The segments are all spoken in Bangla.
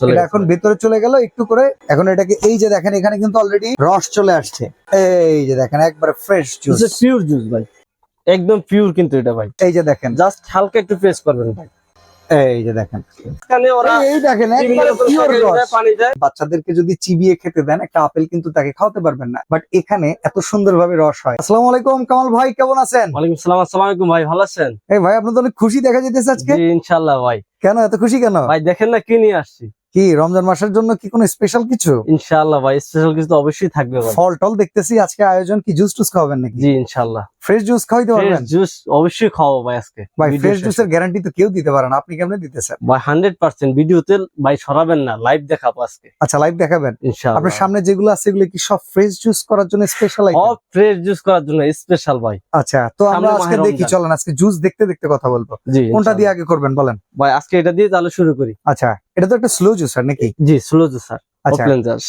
এটা এখন ভেতরে চলে গেল একটু করে। এখন এটাকে এই যে দেখেন এখানে কিন্তু অলরেডি রস চলে আসছে। এই যে দেখেন একবারে ফ্রেশ জুস পিওর জুস ভাই। একদম পিওর কিন্তু এটা ভাই। এই যে দেখেন। জাস্ট হালকা একটু প্রেস করবেন ভাই। এই যে দেখেন। এই- দেখেন বাচ্চাদেরকে যদি চিবিয়ে খেতে দেন একটা আপেল কিন্তু তাকে খাওয়াতে পারবেন না। বাট এখানে এত সুন্দরভাবে রস হয়। আসসালামু আলাইকুম কামাল ভাই কেমন আছেন? ওয়ালাইকুম সালাম আসসালামু আলাইকুম ভাই ভালো আছেন? এই ভাই আপনার তো অনেক খুশি দেখা যেতেছে আজকে? জি ইনশাআল্লাহ ভাই। কেন এত খুশি কেন? ভাই দেখেন না কি নিয়ে আসছি? কি রমজান মাসের জন্য কি কোনো স্পেশাল কিছু? ইনশাআল্লাহ ভাই স্পেশাল কিছু তো অবশ্যই থাকবে ফল টল দেখতেছি আজকে আয়োজন কি জুস টুস খাওয়াবেন নাকি? জি ইনশাআল্লাহ। ফ্রেশ জুস খাওয়াইতে পারবেন? জুস অবশ্যই খাওয়াবো ভাই আজকে। ভাই ফ্রেশ জুসের গ্যারান্টি তো কেউ দিতে পারে না। আপনি কেমনে দিতেছেন? ভাই হান্ড্রেড পার্সেন্ট ভিডিওতে ভাই সরাবেন না লাইভ দেখাবো আজকে। আচ্ছা লাইভ দেখাবেন? ইনশাআল্লাহ। আপনার সামনে যেগুলো আছে এগুলো কি সব ফ্রেশ জুস করার জন্য স্পেশাল সব ফ্রেশ জুস করার জন্য স্পেশাল ভাই। আচ্ছা তো আমরা আজকে দেখি। চলেন আজকে জুস দেখতে দেখতে কথা বলব। কোনটা দিয়ে আগে করবেন বলেন? ভাই আজকে এটা দিয়ে তাহলে শুরু করি। আচ্ছা এটা তো একটা স্লো জুসার নাকি? জি স্লো জুসার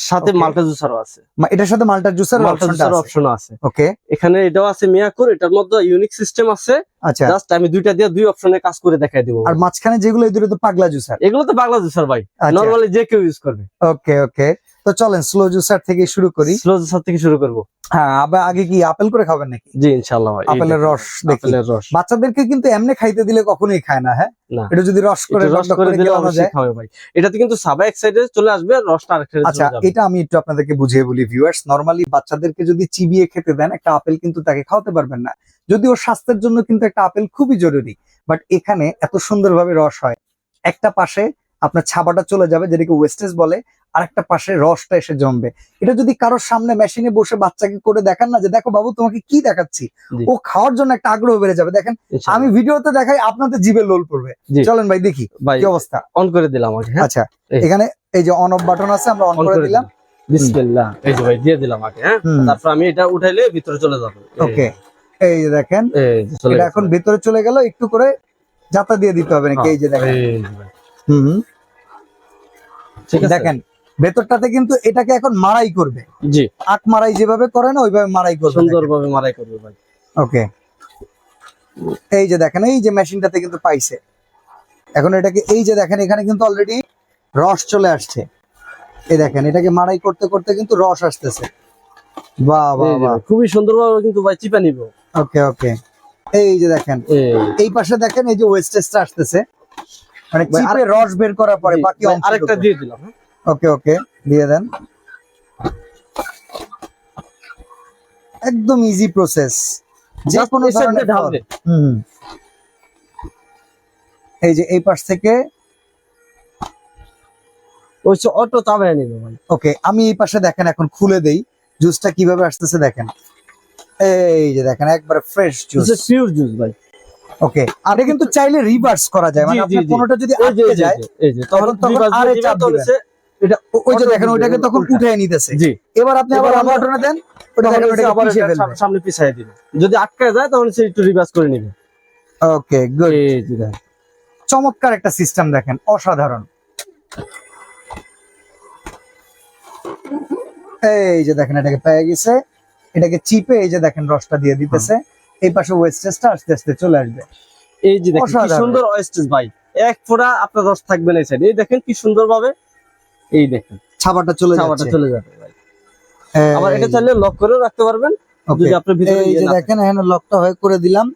সাথে Okay. মাল্টা জুসারও আছে। এটার সাথে জুসার মাল্টা জুসার অপশনও আছে। ওকে এখানে এটাও আছে মিয়াকুর এটার মধ্যে ইউনিক সিস্টেম আছে। আচ্ছা। জাস্ট আমি দুইটা দিয়ে দুই অপশনে কাজ করে দেখাই দিব। আর মাঝখানে যেগুলো এই দুটো তো পাগলা জুসার এগুলো তো বাংলা জুসার ভাই। আচ্ছা। নরমালি যে কেউ ইউজ করবে। ওকে ওকে। তো চলেন স্লো জুসার থেকে শুরু করি। স্লো জুসার থেকে শুরু করব। হ্যাঁ আবার আগে কি আপেল করে খাবেন নাকি? জি ইনশাআল্লাহ ভাই আপেলের রস আপেলের রস। বাচ্চাদেরকে কিন্তু এমনি খাইতে দিলে কখনোই খায় না হ্যাঁ? এটা যদি রস করে রস করে দিলে অবশ্যই খাবে ভাই। এটাতে কিন্তু সাবা এক সাইডে চলে আসবে আর রসটা আরেক সাইডে আচ্ছা এটা আমি একটু আপনাদেরকে বুঝিয়ে বলি ভিউয়ার্স নরমালি বাচ্চাদেরকে যদি চিবিয়ে খেতে দেন একটা আপেল কিন্তু তাকে খাওয়াতে পারবেন না। যদিও স্বাস্থ্যের জন্য কিন্তু একটা আপেল খুবই জরুরি বাট এখানে এত সুন্দরভাবে রস হয়। একটা পাশে আপনার ছাবাটা চলে যাবে যেটাকে ওয়েস্টেজ বলে আর একটা পাশে রসটা এসে জমবে। এটা যদি কারোর সামনে মেশিনে বসে বাচ্চাকে করে দেখান না যে দেখো বাবু তোমাকে কি দেখাচ্ছি? ও খাওয়ার জন্য একটা আগ্রহ বেড়ে যাবে। দেখেন আমি ভিডিওতে দেখাই আপনাদের জিভে লোল পড়বে। চলেন ভাই দেখি ভাই কি অবস্থা। অন করে দিলাম হ্যাঁ? আচ্ছা এখানে এই যে অন অফ বাটন আছে আমরা অন অন করে দিলাম। বিসমিল্লাহ। এই যে ভাই দিয়ে দিলাম আগে হ্যাঁ? তারপর আমি এটা উঠাইলে ভিতরে চলে যাবে। ওকে এই যে দেখেন এটা। এখন ভেতরে চলে গেল একটু করে জাতা দিয়ে দিতে হবে নাকি? এই যে দেখেন। এই যে ভাই। হুম। দেখেন ভেতরটাতে কিন্তু এটাকে এখন মারাই করবে। জি। আখ মারাই যেভাবে করে না ওইভাবে মারাই করবে সুন্দরভাবে মারাই করবে ভাই। ওকে। এই যে দেখেন এই যে মেশিনটাতে কিন্তু পাইছে। এখন এটাকে এই যে দেখেন এখানে কিন্তু অলরেডি রস চলে আসছে। এই দেখেন এটাকে মারাই করতে করতে কিন্তু রস আসতেছে। বাহ বাহ খুবই সুন্দরভাবে কিন্তু ভাই চিপা নিব। ওকে ওকে এই যে দেখেন এই। পাশে দেখেন এই যে ওয়েস্টেজটা আসতেছে। মানে চিপে রস বের করার পরে বাকি আরেকটা দিয়ে দিলাম হ্যাঁ? ওকে ওকে দিয়ে দেন। একদম ইজি প্রসেস যে কোনো ধরনের। হুম। এই যে এই পাশ থেকে অটো চাবাই নিবে ওকে আমি এই পাশে দেখেন এখন খুলে দেই। জুসটা কীভাবে আসতেছে দেখেন। এই যে দেখেন একবারে ফ্রেশ জুস পিওর জুস ভাই। ওকে আর কিন্তু চাইলে রিভার্স করা যায় মানে কোনোটা যদি আটকে যায় এই যে তখন আরে চাপ দিবেন। এটা ওই যে দেখেন ওইটাকে তখন উল্টা। উঠে নিতেছে। জি। এবার আপনি আবার দেন ওটা দেখেন ওটাকে পিছিয়ে সামনে পিছাই দিবে। যদি আটকে যায় তখন সে একটু রিভার্স করে নিবে। ওকে গুড এই যে দেখেন। চমৎকার একটা সিস্টেম দেখেন অসাধারণ। এই যে দেখেন এটাকে পেয়ে গেছে। এটাকে চিপে এই যে দেখেন রসটা দিয়ে দিতেছে। এই পাশে ওয়েস্টেজটা আস্তে আস্তে চলে আসবে। এই যে দেখেন কি সুন্দর ওয়েস্টেজ ভাই। এক ফোঁটা আপনার রস থাকবে না এই সাইড এই দেখেন কি সুন্দর ভাবে এই দেখেন। ছাবাটা চলে যাচ্ছে। চলে যাবে ভাই। আবার এটা চাইলে লক করেও রাখতে পারবেন। যদি আপনার ভিতরে এই যে দেখেন এখানে লকটা হয়ে করে দিলাম।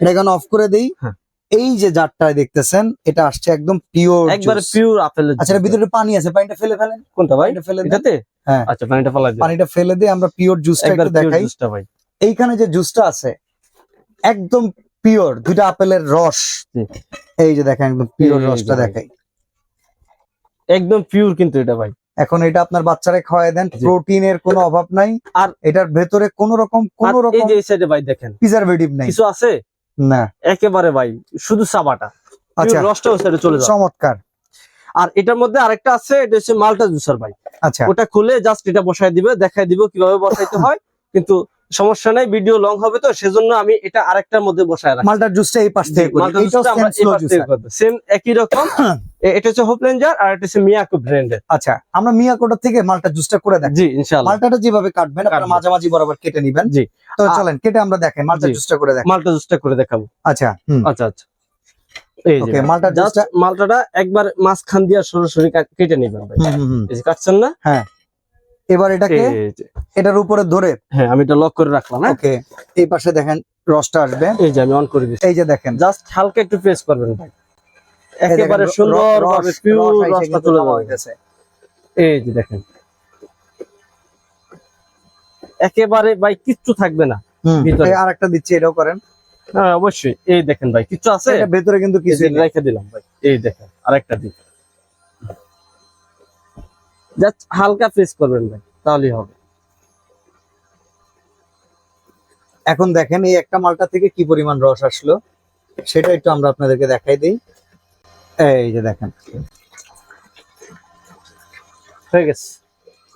এটা এখন অফ করে দেই। হ্যাঁ। এই যে জারটা দেখতেছেন এটা আসছে একদম পিওর একবারে পিওর আপেল আচ্ছা এর ভিতরে পানি আছে পানিটা ফেলে ফেলেন। কোনটা ভাই? পানিটা ফেলে এটাতে? হ্যাঁ। আচ্ছা পানিটা ফেলাই দিন। পানিটা ফেলে দিয়ে আমরা পিওর জুসটা একটু পিওর দেখাই। জুসটা ভাই। এইখানে যে জুসটা আছে একদম পিওর দুইটা আপেলের রস। এই যে দেখেন একদম পিওর রসটা দেখাই। একদম পিওর কিন্তু এটা ভাই। এখন এটা আপনার বাচ্চারা খাওয়াই দেন প্রোটিনের কোনো অভাব নাই। আর এটার ভেতরে কোনো রকম কোনো এই যে সাইডে ভাই দেখেন। প্রিজারভেটিভ নাই। কিছু আছে? না। একেবারে ভাই শুধু চাবাটা আচ্ছা। রসটা ওই চলে যাবে। চমৎকার। আর এটার মধ্যে আরেকটা আছে এটা হচ্ছে মালটা জুসার ভাই। আচ্ছা। ওটা খুলে জাস্ট এটা বসায় দিবে দেখাই দিব কীভাবে বসাইতে হয়। কিন্তু সমস্যা নাই ভিডিও লং হবে তো সেজন্য আমি এটা আরেকটার মধ্যে বসায় রাখি মালটার জুসটা এই পাশ থেকে করি সেম এই পাশ থেকে করব সেম একই রকম। এটা হচ্ছে হোপ রেঞ্জার আর এটা হচ্ছে মিয়াকো ব্র্যান্ডের আচ্ছা আমরা মিয়াকোটা থেকে মালটা জুসটা করে দেখ জি ইনশাআল্লাহ। মালটাটা যেভাবে কাটবেন আপনারা মাঝামাঝি বরাবর কেটে নিবেন। জি। তো চলেন কেটে আমরা দেখেন মালটা জুসটা করে মালটা জুসটা করে দেখাবো। আচ্ছা আচ্ছা আচ্ছা। ওকে মালটার জুসটা মালটাটা একবার মাঝখান দিয়ে সরাসরি কেটে নেবেন ভাই। এই যে কাটছেন না? এবার এটাকে এটার উপরে ধরে। হ্যাঁ আমি এটা লক করে রাখলাম হ্যাঁ? ওকে এই পাশে দেখেন রসটা আসবে। এই যে আমি অন করে দিচ্ছি। এই যে দেখেন। জাস্ট হালকা একটু প্রেস করবেন ভাই। একেবারে সুন্দর ভাবে পিওর রসটা চলে যাবে এই যে দেখেন। একেবারে ভাই কিচ্ছু থাকবে না ভিতরে। এই আরেকটা দিচ্ছি এটাও করেন। হ্যাঁ অবশ্যই। এই দেখেন ভাই কিচ্ছু আছে? এটা ভেতরে কিন্তু কিছু রেখে দিলাম ভাই। এই দেখেন আরেকটা দিন। জাস্ট হালকা প্রেস করবেন ভাই তাহলেই হবে। এখন দেখেন এই একটা মালটা থেকে কি পরিমাণ রস আসলো সেটা একটু আমরা আপনাদেরকে দেখাই দিই। এই যে দেখেন। হয়ে গেছে।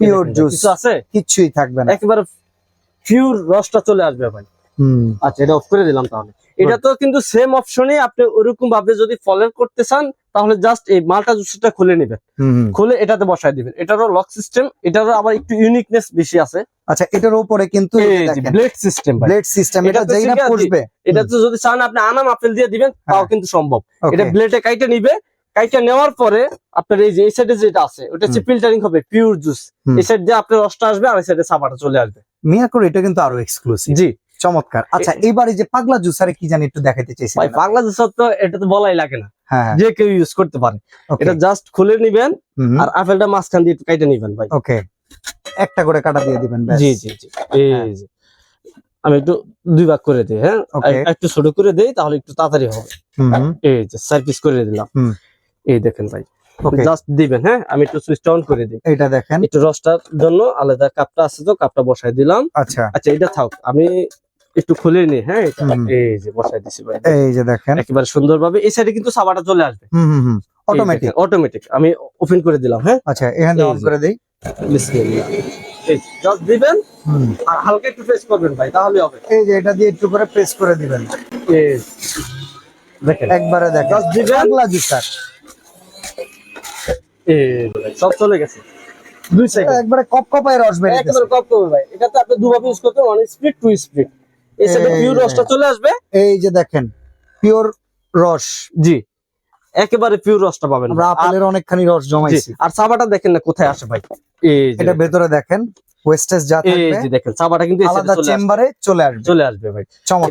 পিওর জুস আছে? কিচ্ছুই থাকবে না। একেবারে পিওর রসটা চলে আসবে ভাই। হুম। আচ্ছা এটা অফ করে দিলাম তাহলে। এটা তো কিন্তু সেম অপশনে আপনি ওরকম ভাবে যদি ফলো করতে চান তাহলে জাস্ট এই মালটা জুসটা খুলে নেবেন। খুলে এটাতে বসায় দিবেন। এটারও লক সিস্টেম এটারও আবার একটু ইউনিকনেস বেশি আছে। আচ্ছা এটার উপরে কিন্তু ব্লেড সিস্টেম ব্লেড সিস্টেম এটা যেই না পড়বে এটা তো যদি চান আপনি আনাম আপেল দিয়ে দিবেন তাও হ্যাঁ। কিন্তু সম্ভব। এটা ব্লেডে কাইটে নিবে কাইটে নেওয়ার পরে আপনার এই যে এই সাইডে যেটা আছে ওটা হচ্ছে ফিল্টারিং হবে পিওর জুস। এই সাইড দিয়ে আপনার রসটা আসবে আর এই সাইডে সাবাটা চলে আসবে। মিয়াকোর এটা কিন্তু আরও এক্সক্লুসিভ জি। চমৎকার। আচ্ছা এবারে যে পাগলা জুসারে কি জানি একটু দেখাইতে চাইছি ভাই বাংলা জুস তো এটা তো বলাই লাগে না। হ্যাঁ যে কেউ ইউজ করতে পারে। এটা জাস্ট খুলে নিবেন আর আপেলটা মাঝখান দিয়ে একটু কাইটে নিবেন ভাই। ওকে একটা করে কাটা দিয়ে দিবেন জি জি জি। এই হ্যাঁ। যে আমি একটু দুই ভাগ করে দিই হ্যাঁ? একটু ছোট করে দেই তাহলে একটু তাড়াতাড়ি হবে। হুম, এই যে চার পিস করে দিলাম। এই দেখেন ভাই জাস্ট দিবেন হ্যাঁ? আমি একটু সুইচ অন করে দিই। এটা দেখেন। একটু রসটার জন্য আলাদা কাপটা আছে তো কাপটা বসাই দিলাম। আচ্ছা। আচ্ছা এটা থাক আমি একটু খুলে নি হ্যাঁ? এই যে বসাই দিছি ভাই এই যে দেখেন। একেবারে সুন্দরভাবে এই সাইডে কিন্তু সাবাটা চলে আসবে। হুম হুম হুম। অটোমেটিক অটোমেটিক আমি ওপেন করে দিলাম হ্যাঁ? আচ্ছা এখানে অন করে দেই। বিসমিল্লাহ এই দিবেন? আর হালকা একটু প্রেস করবেন ভাই তাহলে হবে। এই যে এটা দিয়ে একটু করে প্রেস করে দিবেন। দেখেন। একবারে দেখেন। সব চলে গেছে। দুই সেকেন্ড একবারে কপ কপায় রস একেবারে কপ ভাই। এটাতে আপনি দুভাবে ইউজ করতে ওয়ান স্পিড টু এই পিওর রসটা চলে আসবে। এই যে দেখেন পিওর রস জি। একেবারে পিওর রসটা পাবেন। আমরা আপেলের অনেকখানি রস জমাইছি। আর চাবাটা দেখেন না কোথায় আসে ভাই? এই যে এটা ভেতরে দেখেন ওয়েস্টেজ যা থাকবে এই যে দেখেন চাবাটা কিন্তু আলাদা চেম্বারে চলে আসবে। চলে আসবে ভাই।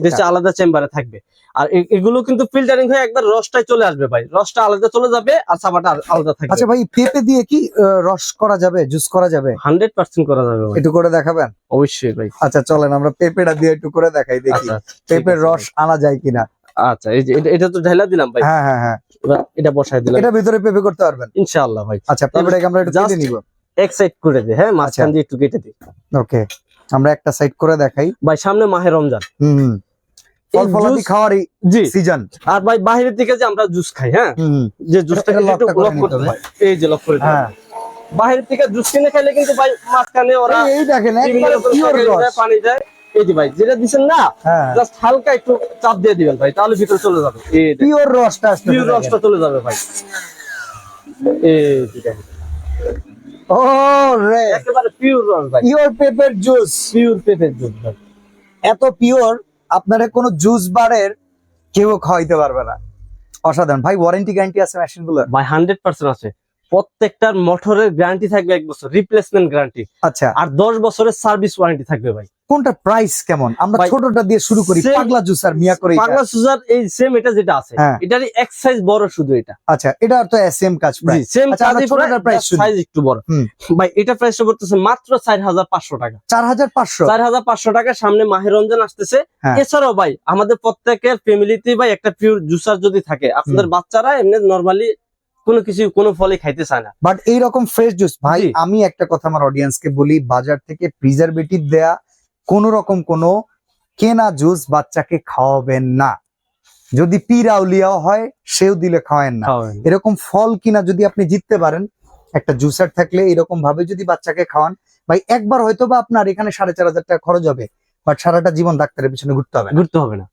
এটা আলাদা চেম্বারে থাকবে। আর এগুলো কিন্তু ফিল্টারিং হয়ে একবার রসটাই চলে আসবে ভাই। রসটা আলাদা চলে যাবে আর চাবাটা আলাদা থাকবে। আচ্ছা ভাই পেঁপে দিয়ে কি রস করা যাবে জুস করা যাবে? হান্ড্রেড পার্সেন্ট করা যাবে ভাই। একটু করে দেখাবেন? অবশ্যই ভাই। আচ্ছা চলেন আমরা পেঁপেটা দিয়ে একটু করে দেখাই দেখি। আচ্ছা পেঁপের রস আনা যায় কিনা। আচ্ছা এই যে এটা- তো ঢাইলা দিলাম ভাই। হ্যাঁ হ্যাঁ হ্যাঁ। এটা বসাই দিলাম। এটা ভিতরে পেঁপে করতে পারবেন? ইনশাআল্লাহ ভাই। আচ্ছা পেঁপেটাকে আমরা একটু কেটে নিব। এক সাইড করে দে হ্যাঁ মাঝখান আচ্ছা। দিয়ে একটু কেটে দিই ওকে আমরা একটা সাইড করে দেখাই। ভাই সামনে মাহে রমজান। হুম হুম। ফল এই ফলাদি juice- খাওয়ারই জি। সিজন আর ভাই বাইরের দিকে যে আমরা জুস খাই হ্যাঁ? যে জুসটা এটা একটু লক করতে হয়। এই যে লক করে হ্যাঁ। বাইরের থেকে জুস কিনে খাইলে কিন্তু ভাই মাঝখানে ওরা এই- এই দেখেন একবারে পিওর রস। পানি দেয়। এই যে ভাই যেটা দিচ্ছেন না হ্যাঁ। জাস্ট হালকা একটু চাপ দিয়ে দিবেন ভাই তাহলে ভিতরে চলে যাবে। পিওর রসটা পিওর রসটা চলে যাবে ভাই। এই ও রে একেবারে পিওর রস ভাই। পিওর পেঁপের জুস পিওর পেঁপের জুস ভাই। এত পিওর আপনারা কোনো জুস বারের কেউ খাওয়াইতে পারবে না। অসাধারণ। ভাই ওয়ারেন্টি গ্যারান্টি আছে মেশিনগুলোর ভাই হান্ড্রেড পার্সেন্ট আছে। প্রত্যেকটার মোটরের গ্যারান্টি থাকবে এক বছর। রিপ্লেসমেন্ট গ্যারান্টি আচ্ছা। আর দশ বছরের সার্ভিস ওয়ারেন্টি থাকবে ভাই। কোনটা প্রাইস কেমন? আমরা ছোটটা দিয়ে শুরু করি পাগলা জুস আর মিয়া করে পাগলা সুজার এই সেম এটা যেটা আছে হ্যাঁ। এটারই এক সাইজ বড় শুধু এটা। আচ্ছা এটা তো সেম কাজ প্রায়। সেম ছোটটার price শুনি। সাইজ একটু বড়। ভাই এটা প্রাইসটা পড়তেছে মাত্র চার হাজার পাঁচশো টাকা। চার হাজার পাঁচশো? চার হাজার পাঁচশো টাকা সামনে মাহের রমজান আসতেছে। হ্যাঁ। এছাড়াও ভাই আমাদের প্রত্যেকের ফ্যামিলিতে ভাই একটা পিওর জুসার যদি থাকে আপনাদের বাচ্চারা এমনি নর্মালি কোনো কিছু কোনো ফলে খাইতে চায় না। বাট এইরকম ফ্রেশ জুস ভাই আমি একটা কথা আমার অডিয়েন্সকে বলি বাজার থেকে প্রিজারভেটিভ দেয়া কোন রকম কোনো কেনা জুস বাচ্চাকে খাওয়াবেন না। যদি পিরাউলিয়াও হয় সেও দিলে খাওয়ায়েন না। এরকম ফল কিনা যদি আপনি জিততে পারেন একটা জুসার থাকলে এরকম ভাবে যদি বাচ্চাকে খাওয়ান ভাই একবার হয়তো বা আপনার এখানে সাড়ে চার হাজার টাকা খরচ হবে বাট সারাটা জীবন ডাক্তারের পিছনে ঘুরতে হবে ঘুরতে হবে না।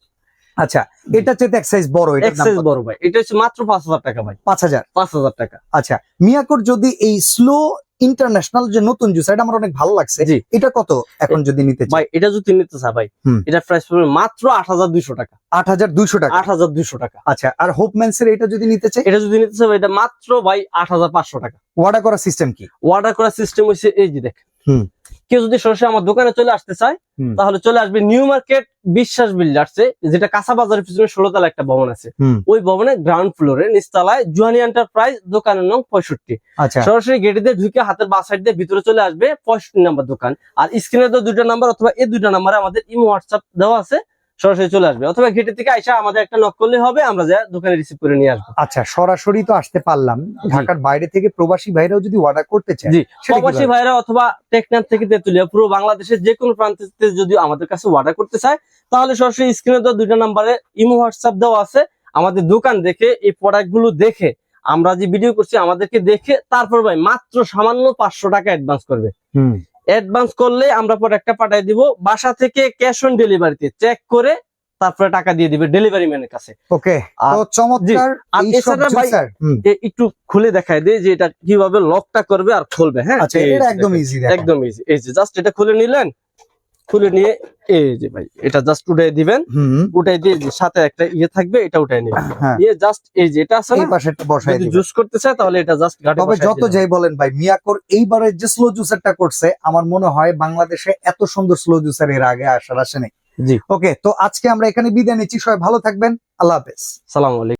আচ্ছা এটা চেয়ে এক্সাইজ বড় এটা এক্সেস বড় ভাই। এটা হচ্ছে মাত্র পাঁচ হাজার টাকা ভাই। পাঁচ হাজার। পাঁচ হাজার টাকা। আচ্ছা মিয়াকোর যদি এই স্লো ইন্টারন্যাশনাল যে নতুন জুস এটা আমার অনেক ভালো লাগছে। এটা কত এখন যদি নিতে চাই? ভাই এটা যদি নিতে চা ভাই এটা প্রাইস পড়বে মাত্র আট হাজার দুইশো টাকা। আট হাজার দুইশো টাকা। আট হাজার দুইশো টাকা। আচ্ছা আর হোপম্যান্স এর এটা যদি নিতে চাই? এটা যদি নিতে চাই এটা মাত্র ভাই আট হাজার পাঁচশো টাকা। অর্ডার করার সিস্টেম কি? অর্ডার করার সিস্টেম হচ্ছে এই যে দেখেন হুম। কেউ যদি সরাসরি আমার দোকানে চলে আসতে চায় তাহলে চলে আসবে নিউ মার্কেট বিশ্বাস বিল্ডার্সে যেটা কাঁচা বাজারের পিছনে ষোলোতলা একটা ভবন আছে। ওই ভবনে গ্রাউন্ড ফ্লোরে নিচতলায় জুহানি এন্টারপ্রাইজ দোকানের নাম পঁয়ষট্টি। আচ্ছা। সরাসরি গেটে দিয়ে ঢুকে হাতের বা সাইড দিয়ে ভিতরে চলে আসবে পঁয়ষট্টি নাম্বার দোকান। আর স্ক্রিনে তো দুইটা নাম্বার অথবা এই দুইটা নাম্বারে আমাদের ইমো হোয়াটসঅ্যাপ দেওয়া আছে। সরাসরি চলে আসবে। অথবা গেটের থেকে আইসা আমাদের একটা নক করলে হবে আমরা যা দোকানে রিসিভ করে নিয়ে আসব। আচ্ছা সরাসরি তো আসতে পারলাম। ঢাকার বাইরে থেকে প্রবাসী ভাইরাও যদি অর্ডার করতে চায় জি প্রবাসী ভাইরা অথবা টেকনাফ থেকে তেতুলিয়া পুরো বাংলাদেশের যে কোনো প্রান্ত থেকে যদি আমাদের কাছে অর্ডার করতে চায় তাহলে সরাসরি স্ক্রিনে দেওয়া দুইটা নাম্বারে ইমো হোয়াটসঅ্যাপ দেওয়া আছে। আমাদের দোকান দেখে এই প্রোডাক্টগুলো দেখে আমরা যে ভিডিও করছি আমাদেরকে দেখে তারপর ভাই মাত্র সামান্য পাঁচশো টাকা অ্যাডভান্স করবে। হুম। অ্যাডভান্স করলে আমরা পরে একটা পাঠিয়ে দিব বাসা থেকে ক্যাশ অন ডেলিভারিতে চেক করে তারপরে টাকা দিয়ে দিবে ডেলিভারি ম্যানের কাছে। ওকে তো চমৎকার একটু খুলে দেখায় দেয় যে এটা কীভাবে লকটা করবে আর খুলবে হ্যাঁ? আচ্ছা একদম। ইজি একদম ইজি এই যে জাস্ট এটা খুলে নিলেন খুলে নিয়ে এই যে ভাই এটা জাস্ট উঠাই দিবেন। উঠাই দিয়ে সাথে একটা ইয়ে থাকবে এটা উঠাই নেবেন। হ্যাঁ। ইয়ে জাস্ট এই যে এটা আছে এই পাশে বসাই দিবেন। জুস করতে চায় তাহলে এটা জাস্ট গাটে তবে যত যাই বলেন ভাই মিয়াকোর এইবারে যে স্লো জুসারটা করছে আমার মনে হয় বাংলাদেশে এত সুন্দর স্লো জুসার এর আগে আসার আসেনি। জি। ওকে তো আজকে আমরা এখানে বিদায় নিচ্ছি। সবাই ভালো থাকবেন। আল্লাহ হাফেজ। সালাম আলাইকুম।